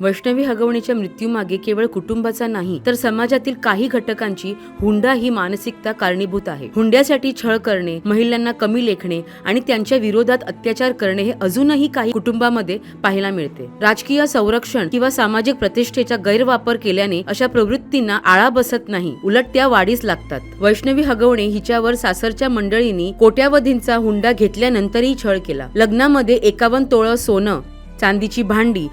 वैष्णवी हगवणीच्या मृत्यूमागे केवळ कुटुंबाचा नाही तर समाजातील काही घटकांची हुंडा ही मानसिकता कारणीभूत आहे. हुंड्यासाठी छळ करणे महिलांना कमी लेखणे आणि त्यांच्या विरोधात अत्याचार करणे हे अजूनही काही कुटुंबामध्ये पाहायला मिळते. राजकीय संरक्षण किंवा सामाजिक प्रतिष्ठेचा गैरवापर केल्याने अशा प्रवृत्तींना आळा बसत नाही उलट त्या वाढीस लागतात. वैष्णवी हगवणे हिच्यावर सासरच्या मंडळींनी कोट्यावधींचा हुंडा घेतल्यानंतरही छळ केला. लग्नामध्ये एकावन्न तोळं सोनं चांदीची भांडी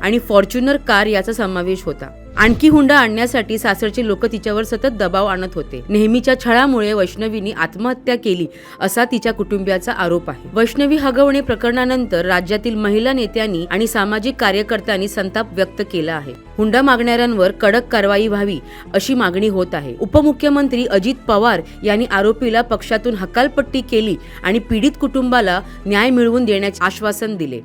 आणि फॉर्च्युनर कार याचा समावेश होता. आणखी हुंडा आणण्यासाठी सासरचे लोक तिच्यावर सतत दबाव आणत होते. नेहमीच्या छळामुळे वैष्णवीने आत्महत्या केली असा तिच्या कुटुंबियाचा आरोप आहे. वैष्णवी हगवणे प्रकरणानंतर राज्यातील महिला नेत्यांनी आणि सामाजिक कार्यकर्त्यांनी संताप व्यक्त केला आहे. हुंडा मागणाऱ्यांवर कडक कारवाई व्हावी अशी मागणी होत आहे. उपमुख्यमंत्री अजित पवार यांनी आरोपीला पक्षातून हकालपट्टी केली आणि पीडित कुटुंबाला न्याय मिळवून देण्याचे आश्वासन दिले.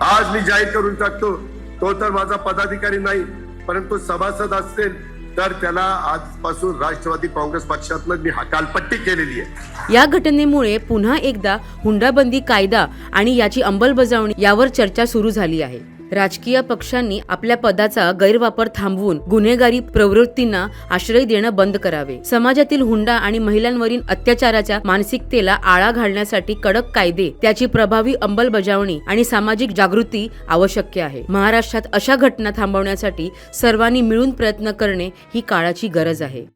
आज मी जाहीर करून टाकतो तो तर माझा पदाधिकारी नाही परंतु सभासद असेल तर त्याला आजपासून राष्ट्रवादी काँग्रेस पक्षातनं मी हकालपट्टी केलेली आहे. या घटनेमुळे पुन्हा एकदा हुंडाबंदी कायदा आणि याची अंमलबजावणी यावर चर्चा सुरू झाली आहे. राजकीय पक्षांनी आपल्या पदाचा गैरवापर थांबवून गुन्हेगारी प्रवृत्तींना आश्रय देणं बंद करावे. समाजातील हुंडा आणि महिलांवरील अत्याचाराच्या मानसिकतेला आळा घालण्यासाठी कडक कायदे त्याची प्रभावी अंमलबजावणी आणि सामाजिक जागृती आवश्यक आहे. महाराष्ट्रात अशा घटना थांबवण्यासाठी सर्वांनी मिळून प्रयत्न करणे ही काळाची गरज आहे.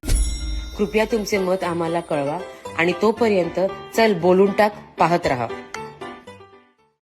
कृपया तुमचे मत आम्हाला कळवा आणि तोपर्यंत चल बोलून टाक पाहत राहा.